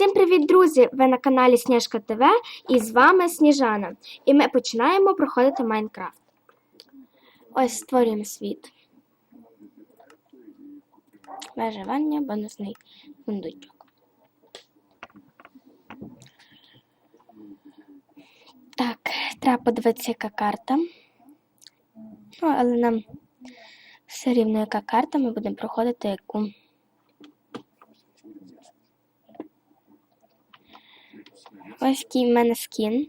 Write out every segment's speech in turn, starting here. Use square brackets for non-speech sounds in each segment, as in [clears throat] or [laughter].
Всім привіт, друзі! Ви на каналі Сніжка ТВ і з вами Сніжана. І ми починаємо проходити Майнкрафт. Ось створюємо світ. Виживання, бонусний сундучок. Так, треба подивитися, яка карта. Ну, але нам все рівно, яка карта, ми будемо проходити яку. Ось який в мене скін.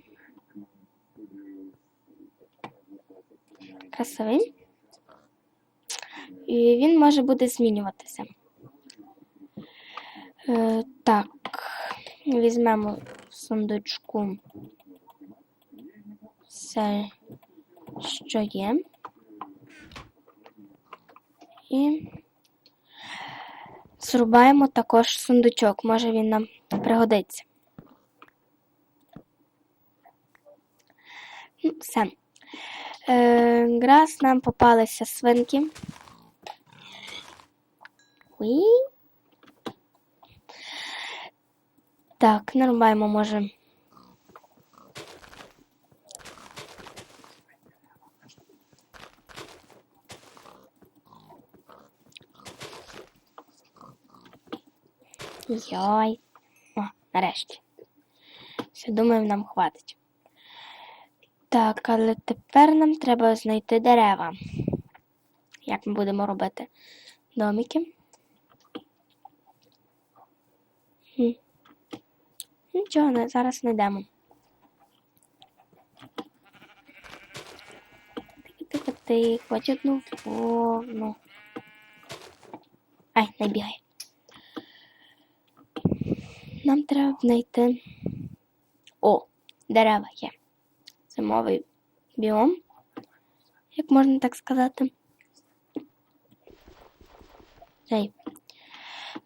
Красивий. І він може буде змінюватися. Е, так, візьмемо в сундучку все, що є. І зрубаємо також сундучок. Може він нам пригодиться. Ну, Все. Е, раз нам попалися свинки. Уї. Так, нарубаємо, може. Йой. О, нарешті. Все, думаю, нам хватить. Так, але тепер нам треба знайти дерева. Як ми будемо робити домики? Хм. Нічого, не, зараз знайдемо. Тихо-тихо, хоч одну повну. Ай, не бігай. Нам треба знайти. О, дерева є зимовий біом, як можна так сказати. Цей.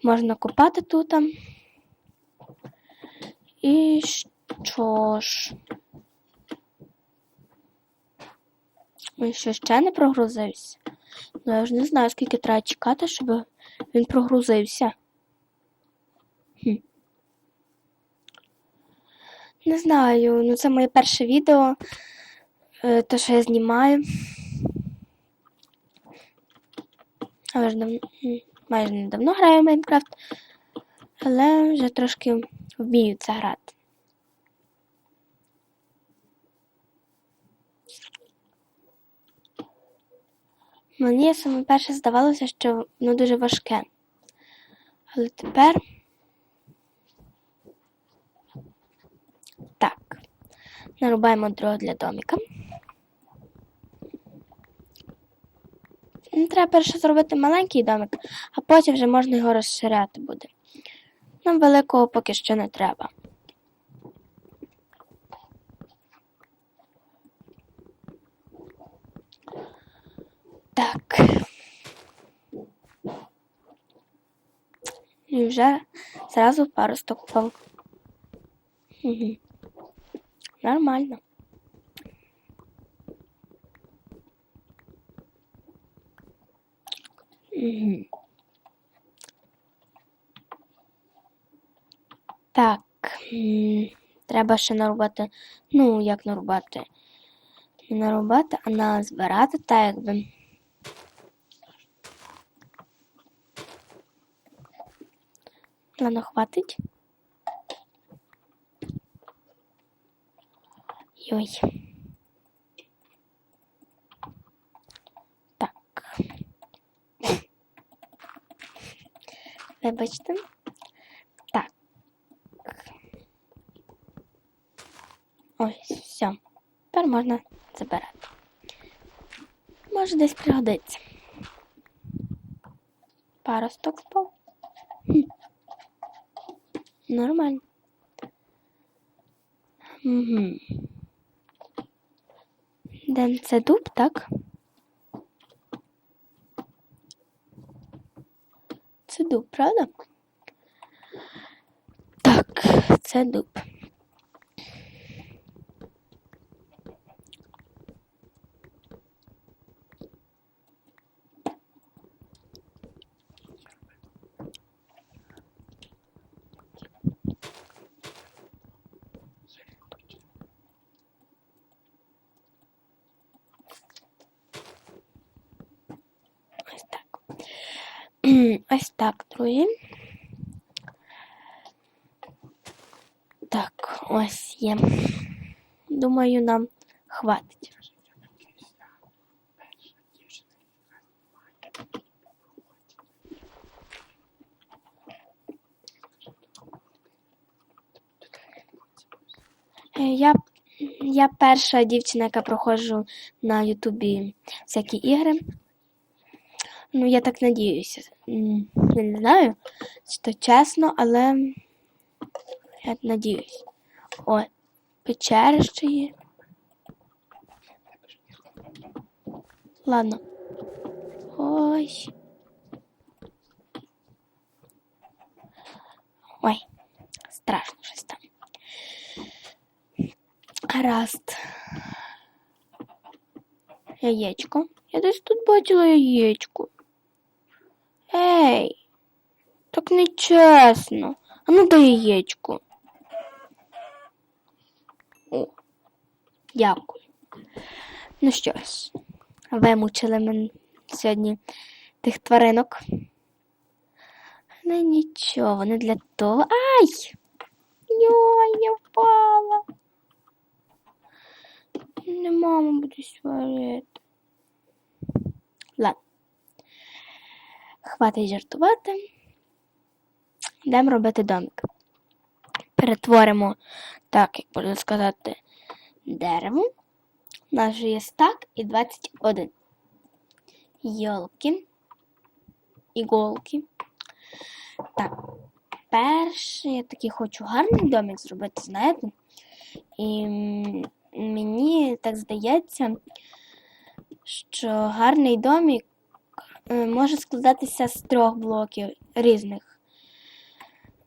Можна копати тут. І що ж? Він що ще не прогрузився? Ну, я ж не знаю, скільки треба чекати, щоб він прогрузився. Хм. Не знаю, ну це моє перше відео, е, те, що я знімаю. Але ж дав... майже недавно граю в Майнкрафт, але вже трошки вмію це грати. Мені саме перше здавалося, що воно дуже важке. Але тепер. Так, нарубаємо дрова для домика. Треба перше зробити маленький домик, а потім вже можна його розширяти буде. Нам великого поки що не треба. Так. І вже зразу паросток впав. Угу. Нормально. Так. Треба ще нарубати. Ну, як нарубати? Не нарубати, а назбирати так якби. Ладно, хватить. Йой. Так. Вибачте. Так. Ось, все. Тепер можна забирати. Може десь пригодиться. Паросток впав. Хм. Нормально. Угу. Де це дуб, так? Це дуб, правда? Так, це дуб. [clears throat] Ось так, друзі. Так, ось є. Думаю, нам хватить. Е, Я, я перша дівчина, яка проходжу на Ютубі всякі ігри. Ну, я так надіюся. Не знаю, то чесно, але я надіюсь. О, печери ще є. Ладно. Ой. Ой, страшно щось там. Гаразд. Яєчко. Я десь тут бачила яєчко. Ей, так нечесно. А ну дай яєчко. О, дякую. Ну що ж, вимучили мене сьогодні тих тваринок. Ну нічого, вони для того. Ай! Йой, я впала. Не мама буде сварити. Ладно. Хватить жартувати. Йдемо робити домик. Перетворимо, так, як можна сказати, дерево. У нас вже є стак і 21. Йолки. Іголки. Так. Перше, я такий хочу гарний домик зробити, знаєте? І мені так здається, що гарний домик може складатися з трьох блоків різних.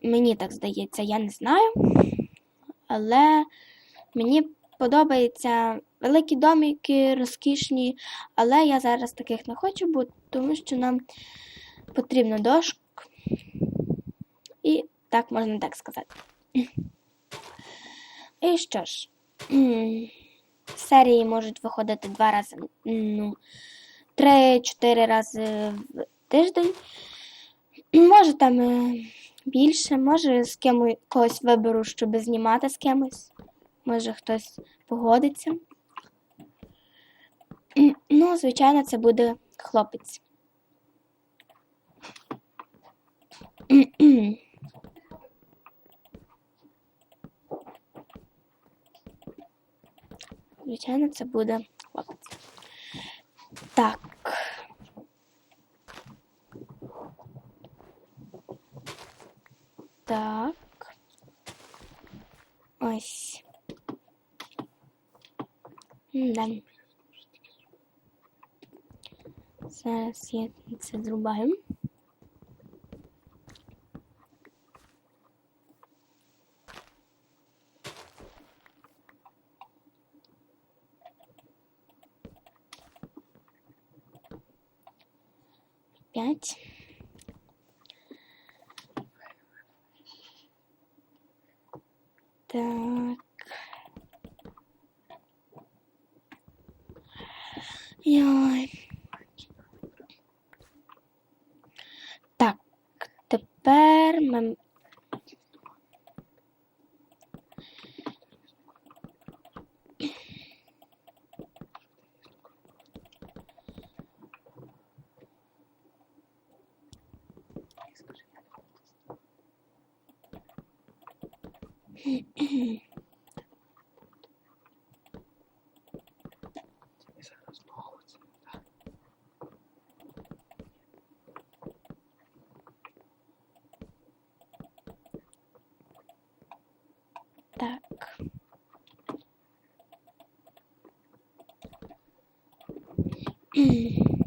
Мені так здається, я не знаю. Але мені подобаються великі домики, розкішні, але я зараз таких не хочу, бо тому що нам потрібно дошк. І так можна так сказати. [clears throat] І що ж, серії можуть виходити два рази, ну, три-чотири рази в тиждень. Може там е, більше, може з кимось виберу, щоб знімати з кимось. Може хтось погодиться. Ну, звичайно, це буде хлопець. Звичайно, це буде хлопець. Так. Так. Ось. Да. Зараз я це зрубаю. П'ять. Так. Йой. Так, тепер ми. Так. [clears throat]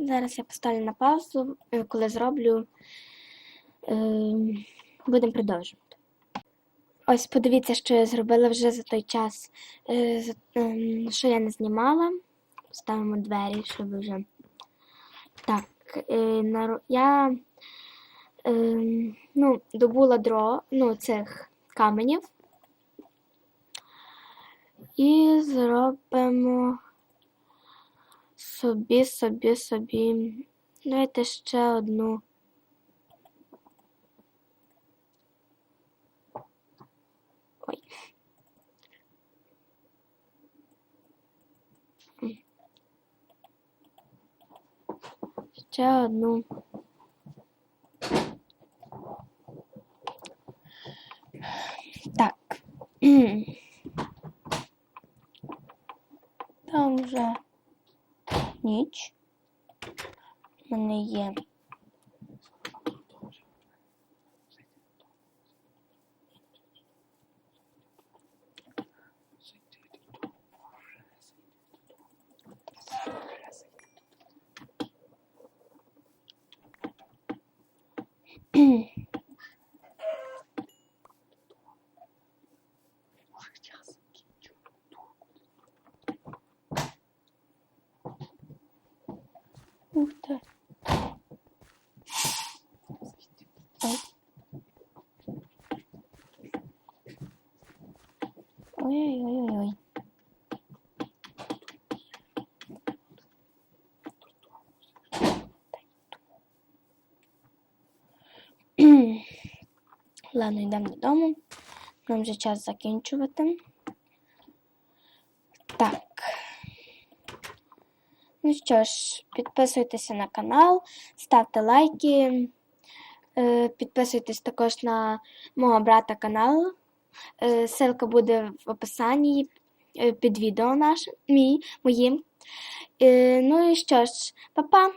Зараз я поставлю на паузу, е, коли зроблю, е, будемо продовжувати. Ось подивіться, що я зробила вже за той час, е, що я не знімала. Ставимо двері, щоб вже. Так, я ну, добула дро, ну, цих каменів. І зробимо собі, собі, собі. Дайте ще одну. Ой. Ще одну. Так. Там вже ніч. У мене є. Ух ти. Ой. Ой-ой-ой-ой. Ладно, йдемо додому. Нам вже час закінчувати. Так. Ну що ж, підписуйтеся на канал, ставте лайки, е, підписуйтесь також на мого брата канал. Е, Ссылка буде в описанні е, під відео нашим, моїм. Е, Ну і що ж, па-па!